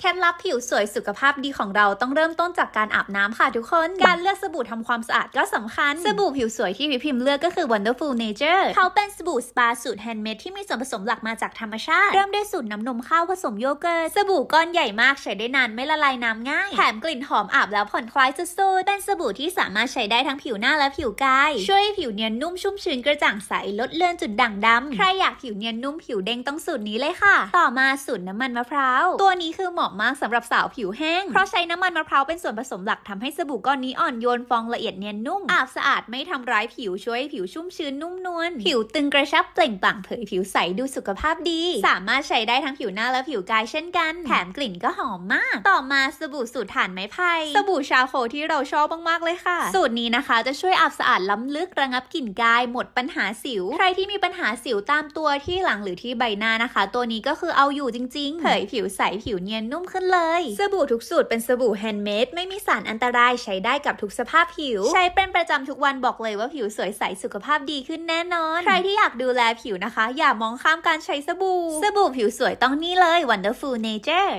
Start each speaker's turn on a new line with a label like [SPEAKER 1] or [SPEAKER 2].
[SPEAKER 1] เคล็ดลับผิวสวยสุขภาพดีของเราต้องเริ่มต้นจากการอาบน้ำค่ะทุกคน การเลือกสบู่ทำความสะอาดก็สำคัญ สบู่ผิวสวยที่พี่พิมพ์เลือกก็คือ Wonderful Nature เขาเป็นสบู่สปาสูตรแฮนด์เมดที่มีส่วนผสมหลักมาจากธรรมชาติ เริ่มด้วยสูตรน้ำนมข้าวผสมโยเกิร์ต สบู่ก้อนใหญ่มากใช้ได้นานไม่ละลายน้ำง่าย แถมกลิ่นหอมอาบแล้วผ่อนคลายสุดๆ เป็นสบู่ที่สามารถใช้ได้ทั้งผิวหน้าและผิวกาย ช่วยให้ผิวเนียนนุ่มชุ่มชื้นกระจ่างใสลดเลือนจุดด่างดำใครอยากผิวเนียนนุ่มผิวเด้งต้องสูตรนี้เลยค่ะ ต่อมาสูตรน้ำมันมะพร้าวตัวนี้คือเหมาะมากสำหรับสาวผิวแห้ง เพราะใช้น้ำมันมะพร้าวเป็นส่วนผสมหลักทำให้สบู่ก้อนนี้อ่อนโยนฟองละเอียดเนียนนุ่ม อาบสะอาดไม่ทำร้ายผิวช่วยให้ผิวชุ่มชื้นนุ่มนวล ผิวตึงกระชับเปล่งปลั่งเผยผิวใสดูสุขภาพดี สามารถใช้ได้ทั้งผิวหน้าและผิวกายเช่นกัน แถมกลิ่นก็หอมมาก ต่อมาสบู่สูตรถ่านไม้ไผ่สบู่ชาโคที่เราชอบมากๆเลยค่ะ สูตรนี้นะคะจะช่วยอาบสะอาดล้ำลึกระงับกลิ่นกายหมดปัญหาสิว ใครที่มีปัญหาสิวตามตัวที่หลังหรือที่ใบหน้านะคะ ตัวนี้ก็คือเอาอยู่จริงๆเผยผิวใสผิวเนียนนุ่มขึ้นเลย สบู่ทุกสูตรเป็นสบู่แฮนด์เมดไม่มีสารอันตรายใช้ได้กับทุกสภาพผิว ใช้เป็นประจำทุกวันบอกเลยว่าผิวสวยใสสุขภาพดีขึ้นแน่นอน ใครที่อยากดูแลผิวนะคะ อย่ามองข้ามการใช้สบู่ สบู่ผิวสวยต้องนี่เลย Wonderful Nature